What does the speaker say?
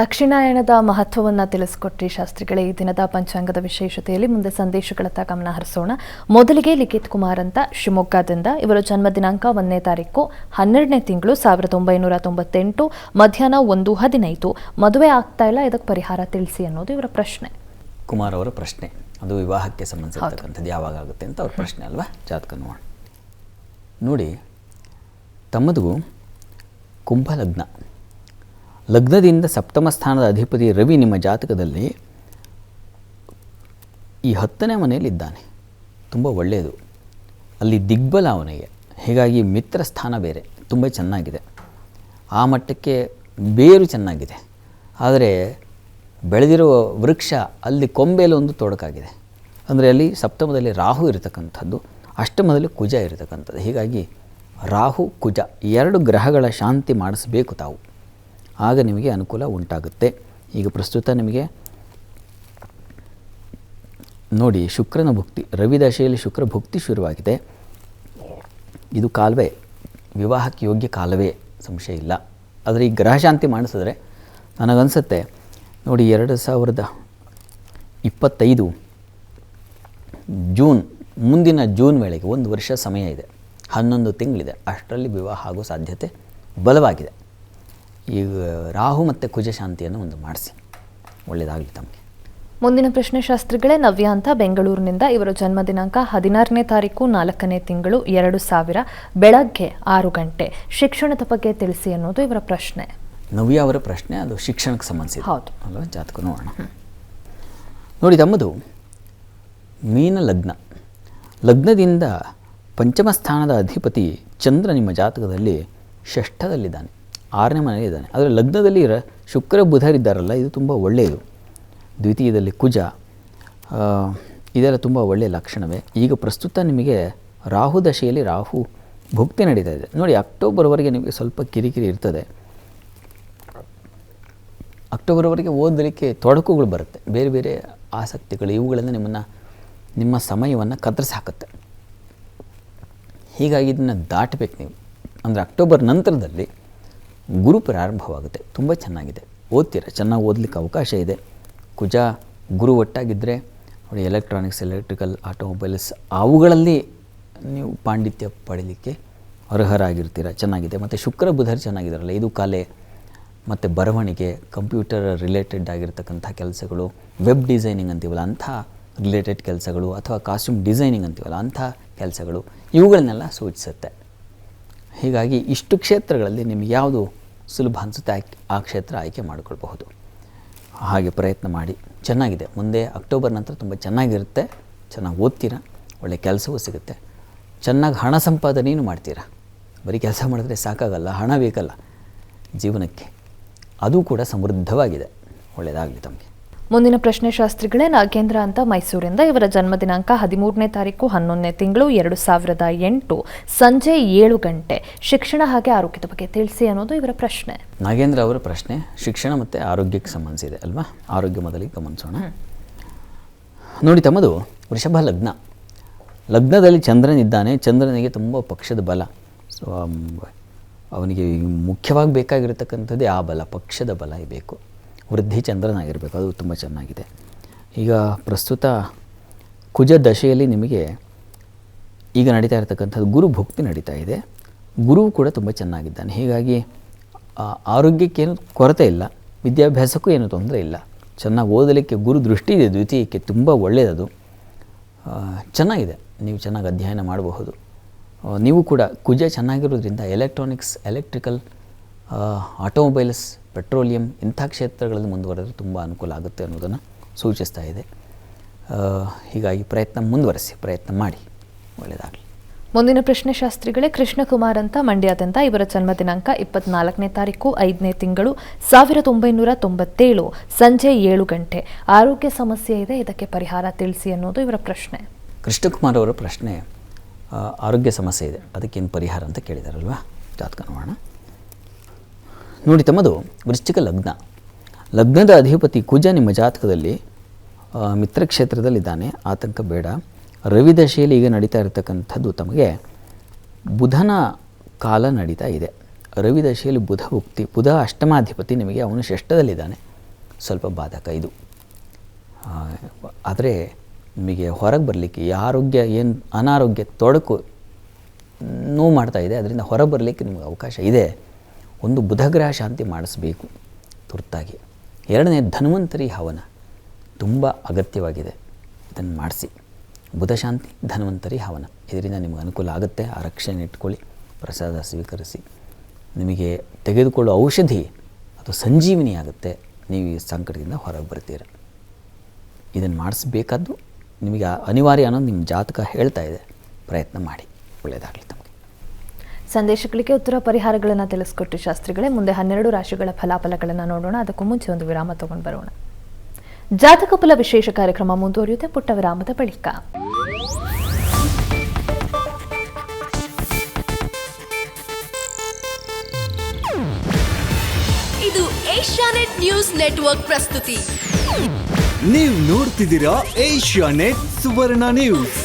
ದಕ್ಷಿಣಾಯನದ ಮಹತ್ವವನ್ನು ತಿಳಿಸಿಕೊಟ್ಟಿ ಶಾಸ್ತ್ರಿಗಳೇ. ಈ ದಿನದ ಪಂಚಾಂಗದ ವಿಶೇಷತೆಯಲ್ಲಿ ಮುಂದೆ ಸಂದೇಶಗಳತ್ತ ಗಮನ ಹರಿಸೋಣ. ಮೊದಲಿಗೆ ಲಿಖಿತ್ ಕುಮಾರ್ ಅಂತ ಶಿವಮೊಗ್ಗದಿಂದ. ಇವರ ಜನ್ಮ ದಿನಾಂಕ ಒಂದನೇ ತಾರೀಕು ಹನ್ನೆರಡನೇ ತಿಂಗಳು ಸಾವಿರದ ಒಂಬೈನೂರ ತೊಂಬತ್ತೆಂಟು ಮಧ್ಯಾಹ್ನ ಒಂದು ಹದಿನೈದು. ಮದುವೆ ಆಗ್ತಾ ಇಲ್ಲ ಇದಕ್ಕೆ ಪರಿಹಾರ ತಿಳಿಸಿ ಅನ್ನೋದು ಇವರ ಪ್ರಶ್ನೆ. ಕುಮಾರ್ ಅವರ ಪ್ರಶ್ನೆ. ಅದು ವಿವಾಹಕ್ಕೆ ಸಂಬಂಧಿಸಿರ್ತಕ್ಕಂಥದ್ದು ಯಾವಾಗ ಆಗುತ್ತೆ ಅಂತ ಅವ್ರ ಪ್ರಶ್ನೆ ಅಲ್ವಾ? ಜಾತಕ ನೋಡಿ ತಮ್ಮದು ಕುಂಭ ಲಗ್ನ ಲಗ್ನದಿಂದ ಸಪ್ತಮ ಸ್ಥಾನದ ಅಧಿಪತಿ ರವಿ ನಿಮ್ಮ ಜಾತಕದಲ್ಲಿ ಈ ಹತ್ತನೇ ಮನೆಯಲ್ಲಿದ್ದಾನೆ ತುಂಬ ಒಳ್ಳೆಯದು. ಅಲ್ಲಿ ದಿಗ್ಬಲ ಅವನಿಗೆ ಹೀಗಾಗಿ ಮಿತ್ರ ಸ್ಥಾನ ಬೇರೆ, ತುಂಬ ಚೆನ್ನಾಗಿದೆ. ಆ ಮಟ್ಟಕ್ಕೆ ಬೇರು ಚೆನ್ನಾಗಿದೆ. ಆದರೆ ಬೆಳೆದಿರುವ ವೃಕ್ಷ ಅಲ್ಲಿ ಕೊಂಬೆಯಲ್ಲಿ ಒಂದು ತೊಡಕಾಗಿದೆ. ಅಂದರೆ ಅಲ್ಲಿ ಸಪ್ತಮದಲ್ಲಿ ರಾಹು ಇರತಕ್ಕಂಥದ್ದು, ಅಷ್ಟಮದಲ್ಲಿ ಕುಜ ಇರತಕ್ಕಂಥದ್ದು. ಹೀಗಾಗಿ ರಾಹು, ಕುಜ ಎರಡು ಗ್ರಹಗಳ ಶಾಂತಿ ಮಾಡಿಸಬೇಕು ತಾವು. ಆಗ ನಿಮಗೆ ಅನುಕೂಲ ಉಂಟಾಗುತ್ತೆ. ಈಗ ಪ್ರಸ್ತುತ ನಿಮಗೆ ನೋಡಿ ಶುಕ್ರನ ಭುಕ್ತಿ, ರವಿ ದಶೆಯಲ್ಲಿ ಶುಕ್ರ ಭುಕ್ತಿ ಶುರುವಾಗಿದೆ. ಇದು ಕಾಲವೇ, ವಿವಾಹಕ್ಕೆ ಯೋಗ್ಯ ಕಾಲವೇ ಸಂಶಯ ಇಲ್ಲ. ಆದರೆ ಈ ಗ್ರಹಶಾಂತಿ ಮಾಡಿಸಿದ್ರೆ ನನಗನ್ಸುತ್ತೆ, ನೋಡಿ ಎರಡು ಸಾವಿರದ ಇಪ್ಪತ್ತೈದು ಜೂನ್, ಮುಂದಿನ ಜೂನ್ ವೇಳೆಗೆ ಒಂದು ವರ್ಷ ಸಮಯ ಇದೆ. ಹನ್ನೊಂದು ತಿಂಗಳಿದೆ. ಅಷ್ಟರಲ್ಲಿ ವಿವಾಹ ಆಗೋ ಸಾಧ್ಯತೆ ಬಲವಾಗಿದೆ. ಈಗ ರಾಹು ಮತ್ತು ಕುಜ ಶಾಂತಿಯನ್ನು ಒಂದು ಮಾಡಿಸಿ. ಒಳ್ಳೆಯದಾಗಲಿ ತಮಗೆ. ಮುಂದಿನ ಪ್ರಶ್ನೆ ಶಾಸ್ತ್ರಿಗಳೇ ನವ್ಯ ಅಂತ ಬೆಂಗಳೂರಿನಿಂದ ಇವರ ಜನ್ಮ ದಿನಾಂಕ ಹದಿನಾರನೇ ತಾರೀಕು ನಾಲ್ಕನೇ ತಿಂಗಳು ಎರಡು ಸಾವಿರ ಬೆಳಗ್ಗೆ ಆರು ಗಂಟೆ. ಶಿಕ್ಷಣದ ಬಗ್ಗೆ ತಿಳಿಸಿ ಅನ್ನೋದು ಇವರ ಪ್ರಶ್ನೆ. ನವ್ಯ ಅವರ ಪ್ರಶ್ನೆ ಅದು ಶಿಕ್ಷಣಕ್ಕೆ ಸಂಬಂಧಿಸಿದೆ ಹೌದು. ಅಲ್ವಾ? ಜಾತಕ ನೋಡೋಣ. ನೋಡಿ ತಮ್ಮದು ಮೀನ ಲಗ್ನ. ಲಗ್ನದಿಂದ ಪಂಚಮ ಸ್ಥಾನದ ಅಧಿಪತಿ ಚಂದ್ರ ನಿಮ್ಮ ಜಾತಕದಲ್ಲಿ ಷಷ್ಠದಲ್ಲಿದ್ದಾನೆ. ಆರನೇ ಮನೆಯಲ್ಲಿದ್ದಾನೆ ಆದರೆ ಲಗ್ನದಲ್ಲಿ ರ ಶುಕ್ರ ಬುಧರಿದ್ದಾರಲ್ಲ ಇದು ತುಂಬ ಒಳ್ಳೆಯದು. ದ್ವಿತೀಯದಲ್ಲಿ ಕುಜ ಇದೆಲ್ಲ ತುಂಬ ಒಳ್ಳೆಯ ಲಕ್ಷಣವೇ. ಈಗ ಪ್ರಸ್ತುತ ನಿಮಗೆ ರಾಹು ದಶೆಯಲ್ಲಿ ರಾಹು ಭುಕ್ತಿ ನಡೀತಾ ಇದೆ. ನೋಡಿ, ಅಕ್ಟೋಬರ್ವರೆಗೆ ನಿಮಗೆ ಸ್ವಲ್ಪ ಕಿರಿಕಿರಿ ಇರ್ತದೆ. ಅಕ್ಟೋಬರ್ವರೆಗೆ ಓದಲಿಕ್ಕೆ ತೊಡಕುಗಳು ಬರುತ್ತೆ. ಬೇರೆ ಬೇರೆ ಆಸಕ್ತಿಗಳು, ಇವುಗಳಿಂದ ನಿಮ್ಮನ್ನು, ನಿಮ್ಮ ಸಮಯವನ್ನು ಕತ್ತರಿಸಿ ಹಾಕುತ್ತೆ ಹೀಗಾಗಿ ಇದನ್ನು ದಾಟಬೇಕು ನೀವು. ಅಂದರೆ ಅಕ್ಟೋಬರ್ ನಂತರದಲ್ಲಿ ಗುರು ಪ್ರಾರಂಭವಾಗುತ್ತೆ. ತುಂಬ ಚೆನ್ನಾಗಿದೆ. ಓದ್ತೀರ? ಚೆನ್ನಾಗಿ ಓದಲಿಕ್ಕೆ ಅವಕಾಶ ಇದೆ. ಕುಜ, ಗುರು ಒಟ್ಟಾಗಿದ್ದರೆ ಎಲೆಕ್ಟ್ರಾನಿಕ್ಸ್ ಎಲೆಕ್ಟ್ರಿಕಲ್ ಆಟೋಮೊಬೈಲ್ಸ್ ಅವುಗಳಲ್ಲಿ ನೀವು ಪಾಂಡಿತ್ಯ ಪಡೀಲಿಕ್ಕೆ ಅರ್ಹರಾಗಿರ್ತೀರ? ಚೆನ್ನಾಗಿದೆ. ಮತ್ತು ಶುಕ್ರ, ಬುಧರು ಚೆನ್ನಾಗಿದ್ದಾರಲ್ಲ ಇದು ಕಲೆ, ಮತ್ತು ಬರವಣಿಗೆ ಕಂಪ್ಯೂಟರ್ ರಿಲೇಟೆಡ್ ಆಗಿರ್ತಕ್ಕಂಥ ಕೆಲಸಗಳು ವೆಬ್ ಡಿಸೈನಿಂಗ್ ಅಂತೀವಲ್ಲ, ಅಂಥ ರಿಲೇಟೆಡ್ ಕೆಲಸಗಳು, ಅಥವಾ ಕಾಸ್ಟ್ಯೂಮ್ ಡಿಸೈನಿಂಗ್ ಅಂತೀವಲ್ಲ, ಅಂಥ ಕೆಲಸಗಳು, ಇವುಗಳನ್ನೆಲ್ಲ ಸೂಚಿಸುತ್ತೆ. ಹೀಗಾಗಿ ಇಷ್ಟು ಕ್ಷೇತ್ರಗಳಲ್ಲಿ ನಿಮಗೆ ಯಾವುದು ಸುಲಭ ಅನಿಸುತ್ತೆ ಆ ಕ್ಷೇತ್ರ ಆಯ್ಕೆ ಮಾಡಿಕೊಳ್ಬಹುದು. ಹಾಗೆ ಪ್ರಯತ್ನ ಮಾಡಿ. ಚೆನ್ನಾಗಿದೆ. ಮುಂದೆ ಅಕ್ಟೋಬರ್ ನಂತರ ತುಂಬ ಚೆನ್ನಾಗಿರುತ್ತೆ. ಚೆನ್ನಾಗಿ ಓದ್ತೀರಾ? ಒಳ್ಳೆ ಕೆಲಸವೂ ಸಿಗುತ್ತೆ. ಚೆನ್ನಾಗಿ ಹಣ ಸಂಪಾದನೆಯೂ ಮಾಡ್ತೀರಾ? ಬರೀ ಕೆಲಸ ಮಾಡಿದ್ರೆ ಸಾಕಾಗಲ್ಲ. ಹಣ ಬೇಕಲ್ಲ. ಜೀವನಕ್ಕೆ. ಅದು ಕೂಡ ಸಮೃದ್ಧವಾಗಿದೆ. ಒಳ್ಳೆಯದಾಗಲಿ ತಮಗೆ. ಮುಂದಿನ ಪ್ರಶ್ನೆ ಶಾಸ್ತ್ರಿಗಳೇ ನಾಗೇಂದ್ರ ಅಂತ ಮೈಸೂರಿಂದ ಇವರ ಜನ್ಮ ದಿನಾಂಕ ಹದಿಮೂರನೇ ತಾರೀಕು ಹನ್ನೊಂದನೇ ತಿಂಗಳು ಎರಡು ಸಾವಿರದ ಎಂಟು ಸಂಜೆ ಏಳು ಗಂಟೆ. ಶಿಕ್ಷಣ ಹಾಗೆ ಆರೋಗ್ಯದ ಬಗ್ಗೆ ತಿಳಿಸಿ ಅನ್ನೋದು ಇವರ ಪ್ರಶ್ನೆ. ನಾಗೇಂದ್ರ ಅವರ ಪ್ರಶ್ನೆ ಶಿಕ್ಷಣ ಮತ್ತು ಆರೋಗ್ಯಕ್ಕೆ ಸಂಬಂಧಿಸಿದೆ ಅಲ್ವಾ? ಆರೋಗ್ಯ ಮೊದಲಿಗೆ ಗಮನಿಸೋಣ. ನೋಡಿ ತಮ್ಮದು ವೃಷಭ ಲಗ್ನ. ಲಗ್ನದಲ್ಲಿ ಚಂದ್ರನಿದ್ದಾನೆ ಚಂದ್ರನಿಗೆ ತುಂಬ ಪಕ್ಷದ ಬಲ. ಸೊ ಅವನಿಗೆ ಮುಖ್ಯವಾಗಿ ಬೇಕಾಗಿರತಕ್ಕಂಥದ್ದೇ ಆ ಬಲ ಪಕ್ಷದ ಬಲ ಬೇಕು. ವೃದ್ಧಿ ಚಂದ್ರನಾಗಿರಬೇಕು ಅದು ತುಂಬ ಚೆನ್ನಾಗಿದೆ. ಈಗ ಪ್ರಸ್ತುತ ಕುಜ ದಶೆಯಲ್ಲಿ ನಿಮಗೆ ಈಗ ನಡೀತಾ ಇರತಕ್ಕಂಥದ್ದು ಗುರು ಭುಕ್ತಿ ನಡೀತಾ ಇದೆ. ಗುರು ಕೂಡ ತುಂಬ ಚೆನ್ನಾಗಿದ್ದಾನೆ. ಹೀಗಾಗಿ ಆರೋಗ್ಯಕ್ಕೇನು ಕೊರತೆ ಇಲ್ಲ. ವಿದ್ಯಾಭ್ಯಾಸಕ್ಕೂ ಏನು ತೊಂದರೆ ಇಲ್ಲ. ಚೆನ್ನಾಗಿ ಓದಲಿಕ್ಕೆ ಗುರು ದೃಷ್ಟಿ ಇದೆ. ದ್ವಿತೀಯಕ್ಕೆ ತುಂಬ ಒಳ್ಳೆಯದದು. ಚೆನ್ನಾಗಿದೆ. ನೀವು ಚೆನ್ನಾಗಿ ಅಧ್ಯಯನ ಮಾಡಬಹುದು. ನೀವು ಕೂಡ ಕುಜ ಚೆನ್ನಾಗಿರೋದ್ರಿಂದ ಎಲೆಕ್ಟ್ರಾನಿಕ್ಸ್ ಎಲೆಕ್ಟ್ರಿಕಲ್ ಆಟೋಮೊಬೈಲ್ಸ್ ಪೆಟ್ರೋಲಿಯಂ ಇಂಥ ಕ್ಷೇತ್ರಗಳಲ್ಲಿ ಮುಂದುವರೆದ್ರೆ ತುಂಬ ಅನುಕೂಲ ಆಗುತ್ತೆ ಅನ್ನೋದನ್ನು ಸೂಚಿಸ್ತಾ ಇದೆ. ಹೀಗಾಗಿ ಪ್ರಯತ್ನ ಮುಂದುವರೆಸಿ ಪ್ರಯತ್ನ ಮಾಡಿ. ಒಳ್ಳೆಯದಾಗಲಿ ಮುಂದಿನ ಪ್ರಶ್ನೆ ಶಾಸ್ತ್ರಿಗಳೇ ಕೃಷ್ಣಕುಮಾರ್ ಅಂತ ಮಂಡ್ಯಾದ್ಯಂತ ಇವರ ಜನ್ಮ ದಿನಾಂಕ ಇಪ್ಪತ್ನಾಲ್ಕನೇ ತಾರೀಕು ಐದನೇ ತಿಂಗಳು ಸಾವಿರದ ಒಂಬೈನೂರ ತೊಂಬತ್ತೇಳು ಸಂಜೆ ಏಳು ಗಂಟೆ. ಆರೋಗ್ಯ ಸಮಸ್ಯೆ ಇದೆ ಇದಕ್ಕೆ ಪರಿಹಾರ ತಿಳಿಸಿ ಅನ್ನೋದು ಇವರ ಪ್ರಶ್ನೆ. ಕೃಷ್ಣಕುಮಾರ್ ಅವರ ಪ್ರಶ್ನೆ ಆರೋಗ್ಯ ಸಮಸ್ಯೆ ಇದೆ ಅದಕ್ಕೇನು ಪರಿಹಾರ ಅಂತ ಕೇಳಿದಾರಲ್ವಾ? ಜಾತಕ ನೋಡೋಣ. ನೋಡಿ ತಮ್ಮದು, ವೃಶ್ಚಿಕ ಲಗ್ನ. ಲಗ್ನದ ಅಧಿಪತಿ ಕುಜ ನಿಮ್ಮ ಜಾತಕದಲ್ಲಿ ಮಿತ್ರಕ್ಷೇತ್ರದಲ್ಲಿದ್ದಾನೆ ಮಿತ್ರ ಕ್ಷೇತ್ರದಲ್ಲಿದ್ದಾನೆ ಆತಂಕ ಬೇಡ. ರವಿ ದಶೆಯಲ್ಲಿ ಈಗ ನಡೀತಾ ಇರತಕ್ಕಂಥದ್ದು ತಮಗೆ ಬುಧನ ಕಾಲ ನಡೀತಾ ಇದೆ. ರವಿ ದಶೆಯಲ್ಲಿ ಬುಧ ಉಕ್ತಿ, ಬುಧ ಅಷ್ಟಮಾಧಿಪತಿ ನಿಮಗೆ ಅವನು ಷಷ್ಠದಲ್ಲಿದ್ದಾನೆ. ಸ್ವಲ್ಪ ಬಾಧಕ ಇದು. ಆದರೆ ನಿಮಗೆ ಹೊರಗೆ ಬರಲಿಕ್ಕೆ ಆರೋಗ್ಯ ಏನು ಅನಾರೋಗ್ಯ ತೊಡಕು ನೋವು ಮಾಡ್ತಾ ಇದೆ ಅದರಿಂದ ಹೊರಗೆ ಬರಲಿಕ್ಕೆ ನಿಮಗೆ ಅವಕಾಶ ಇದೆ. ಒಂದು ಬುಧಗ್ರಹ ಶಾಂತಿ ಮಾಡಿಸ್ಬೇಕು. ತುರ್ತಾಗಿ. ಎರಡನೇ ಧನ್ವಂತರಿ ಹವನ ತುಂಬ ಅಗತ್ಯವಾಗಿದೆ. ಇದನ್ನು ಮಾಡಿಸಿ. ಬುಧ ಶಾಂತಿ, ಧನ್ವಂತರಿ ಹವನ. ಇದರಿಂದ ನಿಮಗೆ ಅನುಕೂಲ ಆಗುತ್ತೆ. ಆ ರಕ್ಷಣೆ ಇಟ್ಕೊಳ್ಳಿ. ಪ್ರಸಾದ ಸ್ವೀಕರಿಸಿ. ನಿಮಗೆ ತೆಗೆದುಕೊಳ್ಳೋ ಔಷಧಿ ಅದು ಸಂಜೀವಿನಿ ಆಗುತ್ತೆ. ನೀವು ಈ ಸಂಕಟದಿಂದ ಹೊರಗೆ ಬರ್ತೀರ. ಇದನ್ನು ಮಾಡಿಸ್ಬೇಕಾದ್ದು ನಿಮಗೆ ಅನಿವಾರ್ಯ ಅನ್ನೋದು ನಿಮ್ಮ ಜಾತಕ ಹೇಳ್ತಾ ಇದೆ. ಪ್ರಯತ್ನ ಮಾಡಿ. ಒಳ್ಳೆಯದಾಗಲಿ ತಮಗೆ ಸಂದೇಶಗಳಿಗೆ ಉತ್ತರ ಪರಿಹಾರಗಳನ್ನು ತಿಳಿಸ್ಕೊಟ್ಟು ಶಾಸ್ತ್ರಿಗಳೇ ಮುಂದೆ ಹನ್ನೆರಡು ರಾಶಿಗಳ ಫಲಾಫಲಗಳನ್ನು ನೋಡೋಣ. ಅದಕ್ಕೂ ಮುಂಚೆ ಒಂದು ವಿರಾಮ ತಗೊಂಡು ಬರೋಣ. ಜಾತಕ ಫಲ ವಿಶೇಷ ಕಾರ್ಯಕ್ರಮ ಮುಂದುವರಿಯುತ್ತೆ. ಪುಟ್ಟ ವಿರಾಮದ ಬಳಿಕ. ಇದು ಏಷ್ಯಾನೆಟ್ ನ್ಯೂಸ್ ನೆಟ್ವರ್ಕ್ ಪ್ರಸ್ತುತಿ. ನೀವು ನೋಡ್ತಿದ್ದೀರಾ ಏಷ್ಯಾ ನೆಟ್ ಸುವರ್ಣ ನ್ಯೂಸ್.